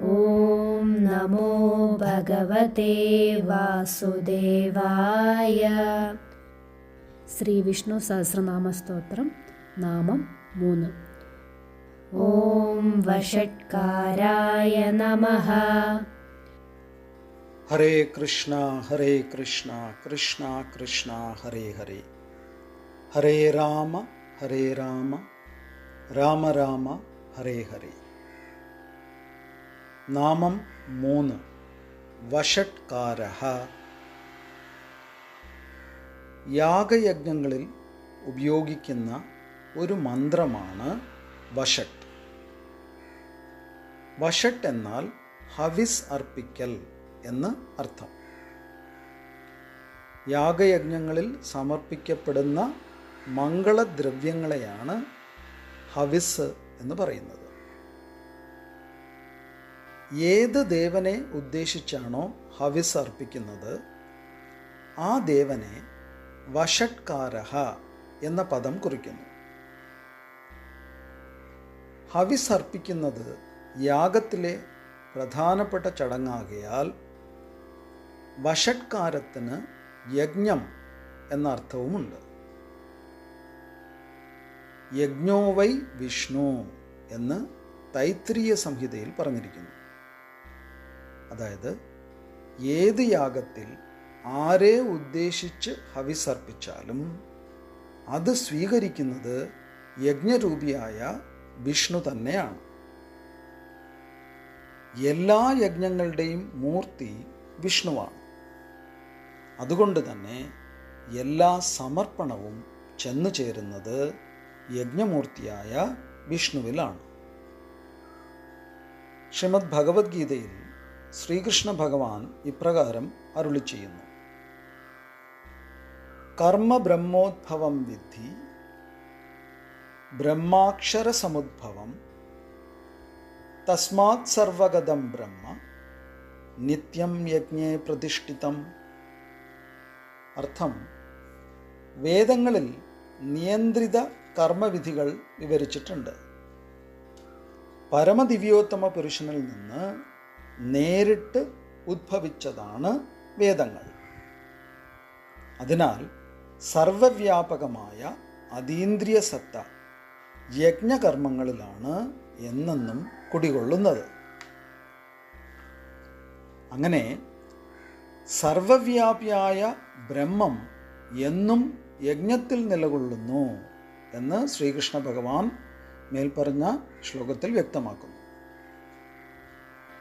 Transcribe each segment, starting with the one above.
ॐ नमो भगवते वासुदेवाय। श्रीविष्णुसहस्रनामस्तोत्रं नाम ॐ वषट्काराय नमः। हरे कृष्ण हरे कृष्ण कृष्ण कृष्ण हरे हरे। हरे राम हरे राम राम राम हरे हरे। നാമം മൂന്ന്. വഷട്കാര. യാഗയജ്ഞങ്ങളിൽ ഉപയോഗിക്കുന്ന ഒരു മന്ത്രമാണ് വഷട്ട്. വഷട്ട് എന്നാൽ ഹവിസ് അർപ്പിക്കൽ എന്ന് അർത്ഥം. യാഗയജ്ഞങ്ങളിൽ സമർപ്പിക്കപ്പെടുന്ന മംഗളദ്രവ്യങ്ങളെയാണ് ഹവിസ് എന്ന് പറയുന്നത്. ഏത് ദേവനെ ഉദ്ദേശിച്ചാണോ ഹവിസ് അർപ്പിക്കുന്നത് ആ ദേവനെ വഷട്കാരഹ എന്ന പദം കുറിക്കുന്നു. ഹവിസ് അർപ്പിക്കുന്നത് യാഗത്തിലെ പ്രധാനപ്പെട്ട ചടങ്ങാകയാൽ വഷട്കാരത്തിന് യജ്ഞം എന്ന അർത്ഥവുമുണ്ട് യജ്ഞോവൈ വിഷ്ണു എന്ന് തൈത്രീയ സംഹിതയിൽ പറഞ്ഞിരിക്കുന്നു. അതായത് ഏത് യാഗത്തിൽ ആരെ ഉദ്ദേശിച്ച് ഹവിസർപ്പിച്ചാലും അത് സ്വീകരിക്കുന്നത് യജ്ഞരൂപിയായ വിഷ്ണു തന്നെയാണ്. എല്ലാ യജ്ഞങ്ങളുടെയും മൂർത്തി വിഷ്ണുവാണ്. അതുകൊണ്ട് തന്നെ എല്ലാ സമർപ്പണവും ചെന്നു ചേരുന്നത് യജ്ഞമൂർത്തിയായ വിഷ്ണുവിലാണ്. ശ്രീമദ് ഭഗവത്ഗീതയിൽ ശ്രീകൃഷ്ണ ഭഗവാൻ ഇപ്രകാരം അരുളി ചെയ്യുന്നു. കർമ്മ ബ്രഹ്മോദ്ഭവം വിദ്ധി ബ്രഹ്മാക്ഷര സമുദ്ഭവം തസ്മാത് സർവഗതം ബ്രഹ്മ നിത്യം യജ്ഞേ പ്രതിഷ്ഠിതം. അർത്ഥം വേദങ്ങളിൽ നിയന്ത്രിത കർമ്മവിധികൾ വിവരിച്ചിട്ടുണ്ട്. പരമദിവ്യോത്തമ പുരുഷനിൽ നിന്ന് നേരിട്ട് ഉദ്ഭവിച്ചതാണ് വേദങ്ങൾ. അതിനാൽ സർവവ്യാപകമായ അതീന്ദ്രിയ സത്ത യജ്ഞകർമ്മങ്ങളിലാണ് എന്നെന്നും കുടികൊള്ളുന്നത്. അങ്ങനെ സർവവ്യാപിയായ ബ്രഹ്മം എന്നും യജ്ഞത്തിൽ നിലകൊള്ളുന്നു എന്ന് ശ്രീകൃഷ്ണ ഭഗവാൻ മേൽപ്പറഞ്ഞ ശ്ലോകത്തിൽ വ്യക്തമാക്കുന്നു.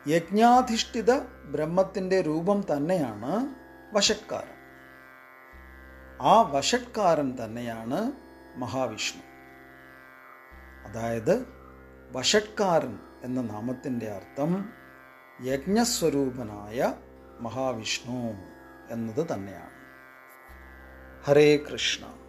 യജ്ഞാധിഷ്ഠിത ബ്രഹ്മത്തിന്റെ രൂപം തന്നെയാണ് വശക്കാരൻ ആ വശക്കാരൻ തന്നെയാണ് മഹാവിഷ്ണു. അതായത് വഷട്കാരൻ എന്ന നാമത്തിന്റെ അർത്ഥം യജ്ഞസ്വരൂപനായ മഹാവിഷ്ണു എന്നത് തന്നെയാണ്. ഹരേ കൃഷ്ണ.